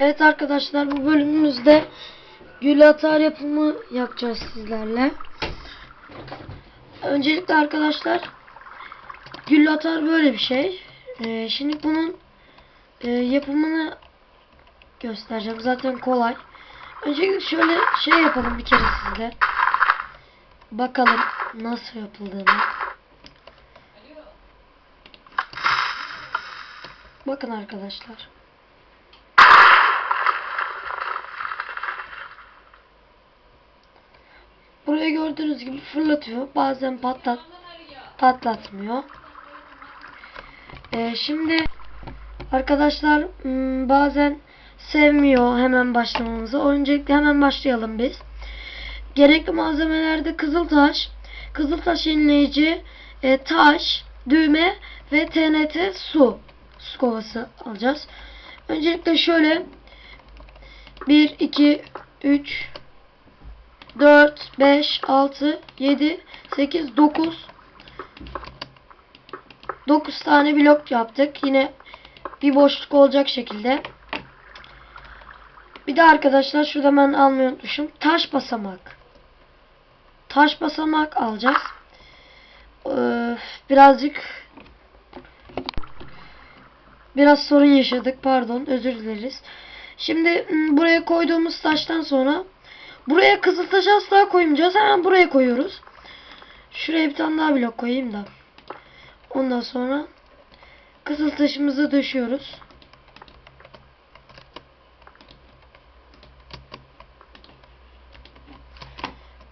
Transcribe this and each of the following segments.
Evet arkadaşlar bu bölümümüzde gül atar yapımı yapacağız sizlerle. Öncelikle arkadaşlar gül atar böyle bir şey. Ee, şimdi bunun e, yapımını göstereceğim. Zaten kolay. Öncelikle şöyle şey yapalım bir kere sizle. Bakalım nasıl yapıldığını. Bakın arkadaşlar. Buraya gördüğünüz gibi fırlatıyor. Bazen patlat patlatmıyor. Ee, şimdi arkadaşlar hmm, bazen sevmiyor hemen başlamamızı. Öncelikle hemen başlayalım biz. Gerekli malzemelerde kızıltaş, kızıltaş yenileyici, e, taş, düğme ve TNT su. Su kovası alacağız. Öncelikle şöyle 1, 2, 3, 4, 5, 6, 7, 8, 9 9 tane blok yaptık. Yine bir boşluk olacak şekilde. Bir de arkadaşlar şurada ben almayı unutmuşum. Taş basamak. Taş basamak alacağız. Ee, birazcık biraz sorun yaşadık. Pardon. Özür dileriz. Şimdi m, buraya koyduğumuz taştan sonra buraya kızıl taş asla koymayacağız. Hemen buraya koyuyoruz. Şuraya bir tane daha blok koyayım da. Ondan sonra kızıl taşımızı döşüyoruz.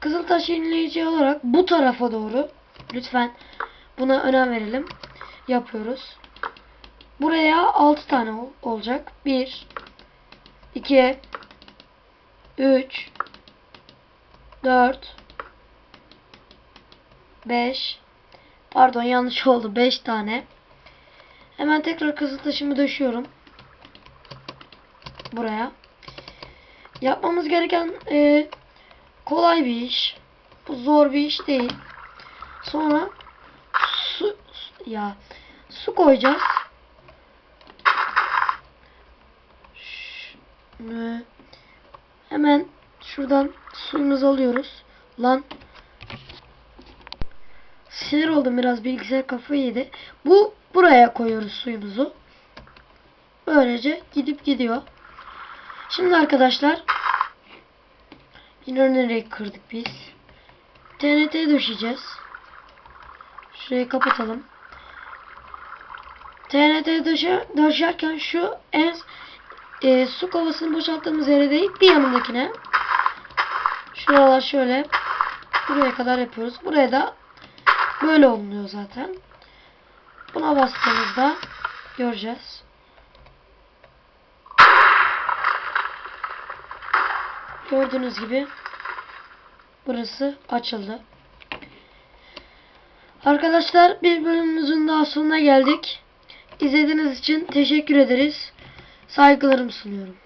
Kızıl taş yenileyici olarak bu tarafa doğru lütfen buna önem verelim. Yapıyoruz. Buraya 6 tane ol- olacak. 1 2 3 4 5 Pardon yanlış oldu. 5 tane. Hemen tekrar kızıl taşımı döşüyorum. Buraya. Yapmamız gereken e, kolay bir iş. Bu zor bir iş değil. Sonra su ya su koyacağız. Ş- Hemen şuradan suyumuzu alıyoruz. Lan Sinir oldum biraz bilgisayar kafayı yedi. Bu buraya koyuyoruz suyumuzu. Böylece gidip gidiyor. Şimdi arkadaşlar yine nereye kırdık biz? TNT döşeceğiz. Şurayı kapatalım. TNT döşe, döşerken şu en e, su kovasını boşalttığımız yere değil bir yanındakine. Şuralar şöyle buraya kadar yapıyoruz. Buraya da Böyle oluyor zaten. Buna bastığımızda göreceğiz. Gördüğünüz gibi burası açıldı. Arkadaşlar bir bölümümüzün daha sonuna geldik. İzlediğiniz için teşekkür ederiz. Saygılarımı sunuyorum.